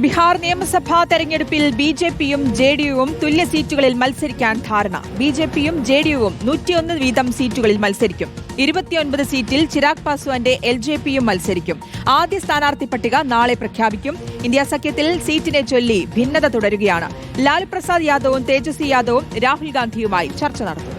ബീഹാർ നിയമസഭാ തെരഞ്ഞെടുപ്പിൽ B J പിയും ജെ ഡി യുവും തുല്യ സീറ്റുകളിൽ മത്സരിക്കാൻ ധാരണ. ബി ജെ പിയും ജെ ഡി യുവും നൂറ്റിയൊന്ന് വീതം സീറ്റുകളിൽ മത്സരിക്കും. ഇരുപത്തിയൊൻപത് സീറ്റിൽ ചിരാഗ് പാസ്വാന്റെ എൽ ജെ പിയും മത്സരിക്കും. ആദ്യ സ്ഥാനാർത്ഥി പട്ടിക നാളെ പ്രഖ്യാപിക്കും. ഇന്ത്യ സഖ്യത്തിൽ സീറ്റിനെ ചൊല്ലി ഭിന്നത തുടരുകയാണ്. ലാലു പ്രസാദ് യാദവും തേജസ്വി യാദവും രാഹുൽ ഗാന്ധിയുമായി ചർച്ച നടത്തും.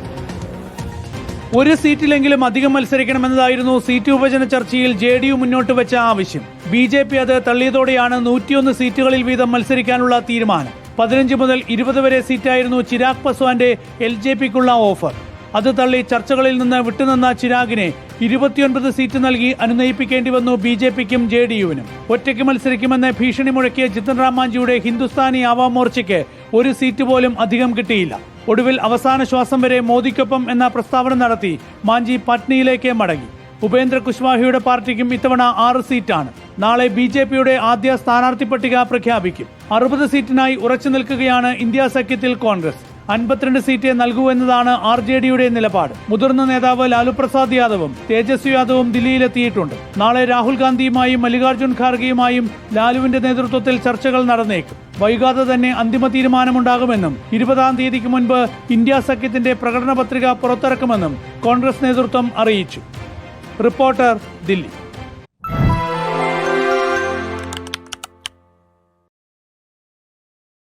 ഒരു സീറ്റിലെങ്കിലും അധികം മത്സരിക്കണമെന്നതായിരുന്നു സീറ്റ് വിഭജന ചർച്ചയിൽ ജെ ഡി യു മുന്നോട്ട് വെച്ച ആവശ്യം. ബി ജെ പി അത് തള്ളിയതോടെയാണ് നൂറ്റിയൊന്ന് സീറ്റുകളിൽ വീതം മത്സരിക്കാനുള്ള തീരുമാനം. പതിനഞ്ച് മുതൽ ഇരുപത് വരെ സീറ്റായിരുന്നു ചിരാഗ് പസ്വാന്റെ എൽ ജെ പിക്കുള്ള ഓഫർ. അത് തള്ളി ചർച്ചകളിൽ നിന്ന് വിട്ടുനിന്ന ചിരാഗിനെ ഇരുപത്തിയൊൻപത് സീറ്റ് നൽകി അനുനയിപ്പിക്കേണ്ടി വന്നു ബി ജെ പിക്കും ജെ ഡി യുവിനും. ഒറ്റയ്ക്ക് മത്സരിക്കുമെന്ന് ഭീഷണി മുഴക്കിയ ജിതൻ റാം മാഞ്ചിയുടെ ഹിന്ദുസ്ഥാനി ആവാം മോർച്ചയ്ക്ക് ഒരു സീറ്റ് പോലും അധികം കിട്ടിയില്ല. ഒടുവിൽ അവസാന ശ്വാസം വരെ മോദിക്കൊപ്പം എന്ന പ്രസ്താവന നടത്തി മാഞ്ചി പട്നയിലേക്ക് മടങ്ങി. ഉപേന്ദ്ര കുശ്വാഹയുടെ പാർട്ടിക്കും ഇത്തവണ ആറ് സീറ്റാണ്. നാളെ ബി ജെ പിയുടെ ആദ്യ സ്ഥാനാർത്ഥി പട്ടിക പ്രഖ്യാപിക്കും. അറുപത് സീറ്റിനായി ഉറച്ചു നിൽക്കുകയാണ് ഇന്ത്യ സഖ്യത്തിൽ കോൺഗ്രസ്. അൻപത്തിരണ്ട് സീറ്റേ നൽകൂ എന്നതാണ് ആർ ജെ ഡിയുടെ നിലപാട്. മുതിർന്ന നേതാവ് ലാലു പ്രസാദ് യാദവും തേജസ്വി യാദവും ദില്ലിയിലെത്തിയിട്ടുണ്ട്. നാളെ രാഹുൽ ഗാന്ധിയുമായും മല്ലികാർജുൻ ഖാർഗെയുമായും ലാലുവിന്റെ നേതൃത്വത്തിൽ ചർച്ചകൾ നടന്നേക്കും. വൈകാതെ തന്നെ അന്തിമ തീരുമാനമുണ്ടാകുമെന്നും ഇരുപതാം തീയതിക്ക് മുൻപ് ഇന്ത്യ സഖ്യത്തിന്റെ പ്രകടന പത്രിക പുറത്തിറക്കുമെന്നും കോൺഗ്രസ് നേതൃത്വം അറിയിച്ചു. റിപ്പോർട്ടർ ദില്ലി.